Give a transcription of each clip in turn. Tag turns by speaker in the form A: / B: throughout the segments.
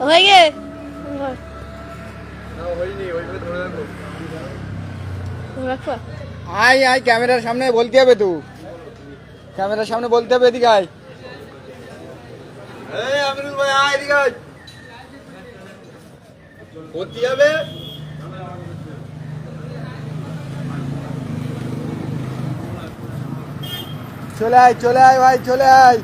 A: হয়ে গে
B: আয় আয় ক্যামেরার সামনে বলতে হবে তো। ক্যামেরার সামনে বলতে হবে এদিকে আয়।
C: এই আমিরুল ভাই আয় এদিকে আয়। করতে যাবে
B: চলে আয় চলে আয় ভাই চলে আয়।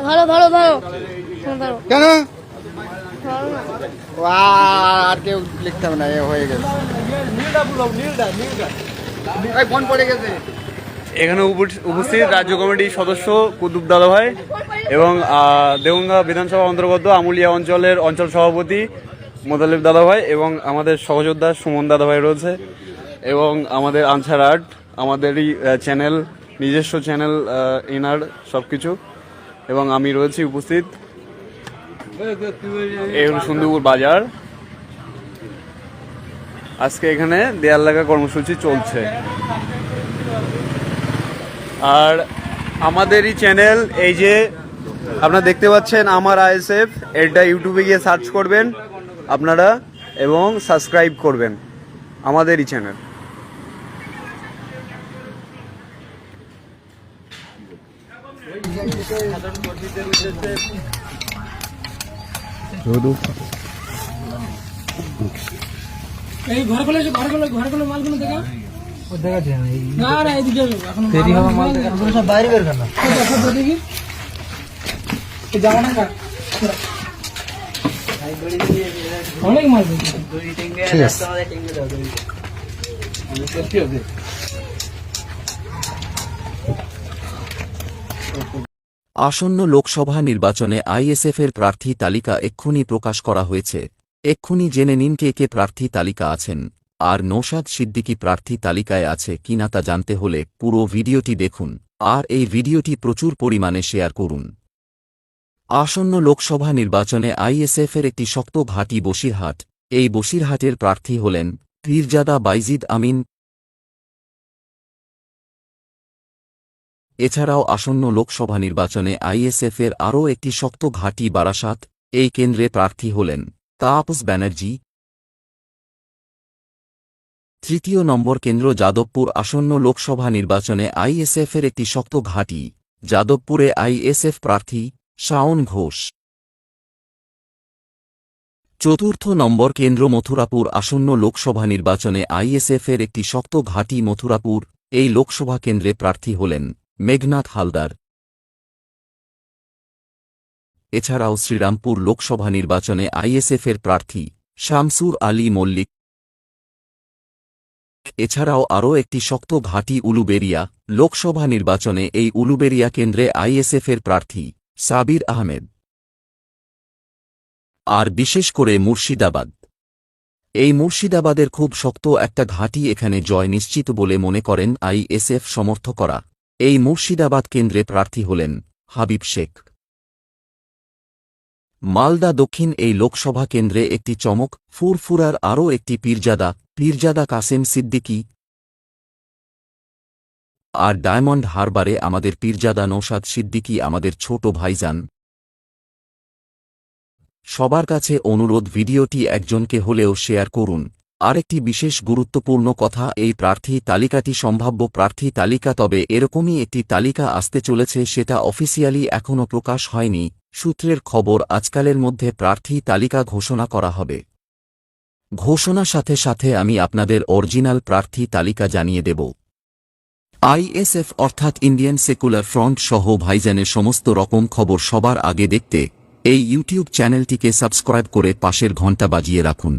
A: ধরো ধরো ধরো।
B: কেন? আর কেউ লিখতাম না এ হয়ে গেছে।
C: নীলটা নীলটা নীলটা।
D: এখানে উপস্থিত রাজ্য কমিটির সদস্য কুতুব দাদাভাই এবং আহ, দেগঙ্গা বিধানসভা অন্তর্গত আমুলিয়া অঞ্চলের অঞ্চল সভাপতি মোতালিব দাদাভাই এবং আমাদের সহযোদ্ধা সুমন দাদাভাই রয়েছে এবং আমাদের আনসার আর্ট আমাদেরই চ্যানেল নিজস্ব চ্যানেল ইনার সব কিছু এবং আমি রয়েছি উপস্থিত। এই হল সুন্দরপুর বাজার। আজকে এখানে দেয়াল লাগা কর্মসূচি চলছে। আর আমাদেরই চ্যানেল এই যে, আপনারা দেখতে পাচ্ছেন আমার আইএসএফ এটা ইউটিউবে গিয়ে সার্চ করবেন, আপনারা এবং সাবস্ক্রাইব করবেন আমাদেরই চ্যানেল
E: এই না না এদিকে এখন দেরি হবে মাল দেখা। সব বাইরে বের করনা দেখো দেখি এই যাও না কা অনেক মাল দেখি
F: আসন্ন লোকসভা নির্বাচনে আইএসএফ এর প্রার্থী তালিকা এক্ষুনি প্রকাশ করা হয়েছে। এক্ষুনি জেনে নিন কে কে প্রার্থী তালিকা আছেন, আর নৌশাদ সিদ্দিকী প্রার্থী তালিকায় আছে কিনা তা জানতে হলে পুরো ভিডিওটি দেখুন, আর এই ভিডিওটি প্রচুর পরিমাণে শেয়ার করুন। আসন্ন লোকসভা নির্বাচনে আইএসএফের একটি শক্ত ঘাঁটি বসিরহাট, এই বসিরহাটের প্রার্থী হলেন পীরজাদা বাইজিদ আমিন। এছাড়াও আসন্ন লোকসভা নির্বাচনে আইএসএফের আরও একটি শক্ত ঘাঁটি বারাসাত, এই কেন্দ্রে প্রার্থী হলেন তাপস ব্যানার্জি। তৃতীয় নম্বর কেন্দ্র যাদবপুর আসন্ন লোকসভা নির্বাচনে আইএসএফের একটি শক্ত ঘাঁটি, যাদবপুরে আইএসএফ প্রার্থী শাওন ঘোষ। চতুর্থ নম্বর কেন্দ্র মথুরাপুর আসন্ন লোকসভা নির্বাচনে আইএসএফের একটি শক্ত ঘাঁটি মথুরাপুর, এই লোকসভা কেন্দ্রে প্রার্থী হলেন মেঘনাথ হালদার। এছাড়াও শ্রীরামপুর লোকসভা নির্বাচনে আইএসএফের প্রার্থী শামসুর আলী মল্লিক। এছাড়াও আরও একটি শক্ত ঘাঁটি উলুবেরিয়া লোকসভা নির্বাচনে এই উলুবেরিয়া কেন্দ্রে আইএসএফের প্রার্থী সাবির আহমেদ। আর বিশেষ করে মুর্শিদাবাদ। এই মুর্শিদাবাদের খুব শক্ত একটা ঘাঁটি এখানে জয় নিশ্চিত বলে মনে করেন আইএসএফ সমর্থকরা। এই মুর্শিদাবাদ কেন্দ্রে প্রার্থী হলেন হাবিব শেখ। মালদা দক্ষিণ এই লোকসভা কেন্দ্রে একটি চমক, ফুরফুরার আরও একটি পীরজাদা পীরজাদা কাসেম সিদ্দিকী। আর ডায়মন্ড হারবারে আমাদের পীরজাদা নৌসাদ সিদ্দিকী আমাদের ছোট ভাইজান। সবার কাছে অনুরোধ, ভিডিওটি একজনকে হলেও শেয়ার করুন। আরেকটি বিশেষ গুরুত্বপূর্ণ কথা, এই প্রার্থী তালিকাটি সম্ভাব্য প্রার্থী তালিকা, তবে এরকমই একটি তালিকা আসতে চলেছে, সেটা অফিসিয়ালি এখনও প্রকাশ হয়নি। সূত্রের খবর, আজকালের মধ্যে প্রার্থী তালিকা ঘোষণা করা হবে। ঘোষণা সাথে সাথে আমি আপনাদের অরিজিনাল প্রার্থী তালিকা জানিয়ে দেব। আইএসএফ অর্থাৎ ইন্ডিয়ান সেকুলার ফ্রন্ট সহ ভাইজানের সমস্ত রকম খবর সবার আগে দেখতে এই ইউটিউব চ্যানেলটিকে সাবস্ক্রাইব করে পাশের ঘণ্টা বাজিয়ে রাখুন।